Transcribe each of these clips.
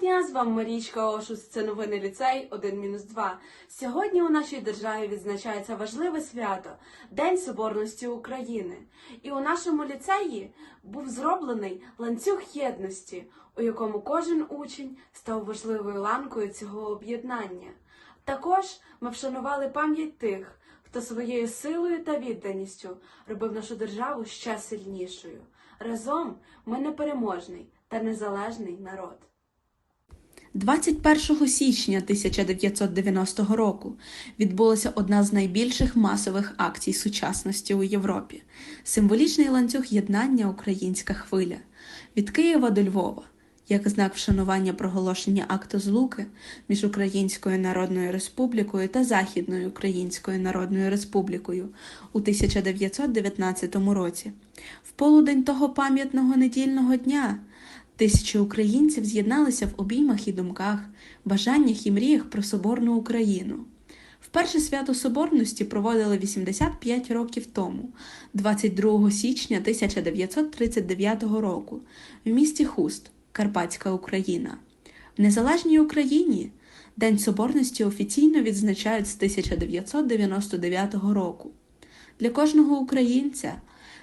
дня! З вами Марічка Ошус. Це новини ліцей 1-2. Сьогодні у нашій державі відзначається важливе свято День Соборності України. І у нашому ліцеї був зроблений ланцюг єдності, у якому кожен учень став важливою ланкою цього об'єднання. Також ми вшанували пам'ять тих, хто своєю силою та відданістю робив нашу державу ще сильнішою. Разом ми непереможний та незалежний народ. 21 січня 1990 року відбулася одна з найбільших масових акцій сучасності у Європі символічний ланцюг єднання Українська хвиля від Києва до Львова, як знак вшанування проголошення акту злуки між Українською Народною Республікою та Західною Українською Народною Республікою у 1919 році. В полудень того пам'ятного недільного дня Тисячі українців з'єдналися в обіймах і думках, бажаннях і мріях про соборну Україну. Вперше свято Соборності проводили 85 років тому, 22 січня 1939 року, в місті Хуст, Карпатська Україна. В незалежній Україні День Соборності офіційно відзначають з 1999 року. Для кожного українця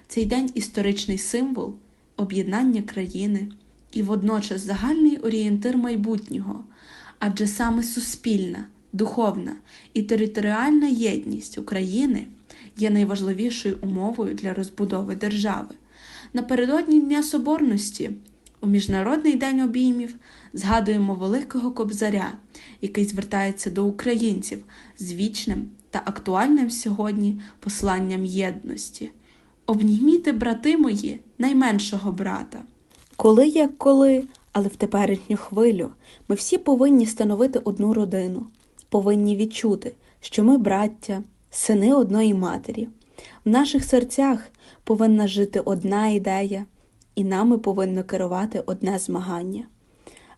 цей день історичний символ об'єднання країни і водночас загальний орієнтир майбутнього, адже саме суспільна, духовна і територіальна єдність України є найважливішою умовою для розбудови держави. Напередодні Дня Соборності у Міжнародний день обіймів згадуємо Великого Кобзаря, який звертається до українців з вічним та актуальним сьогодні посланням єдності. Обніміте, брати мої, найменшого брата. Коли як коли, але в теперішню хвилю ми всі повинні становити одну родину, повинні відчути, що ми браття, сини одної матері. В наших серцях повинна жити одна ідея, і нами повинно керувати одне змагання.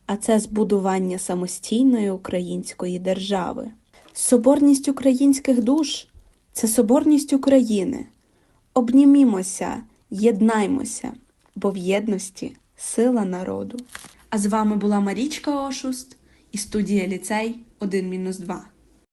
А це збудування самостійної української держави. Соборність українських душ це соборність України. Обнімімося, єднаймося, бо в єдності сила народу. А з вами була Марічка Ошуст і студія Ліцей 1-2.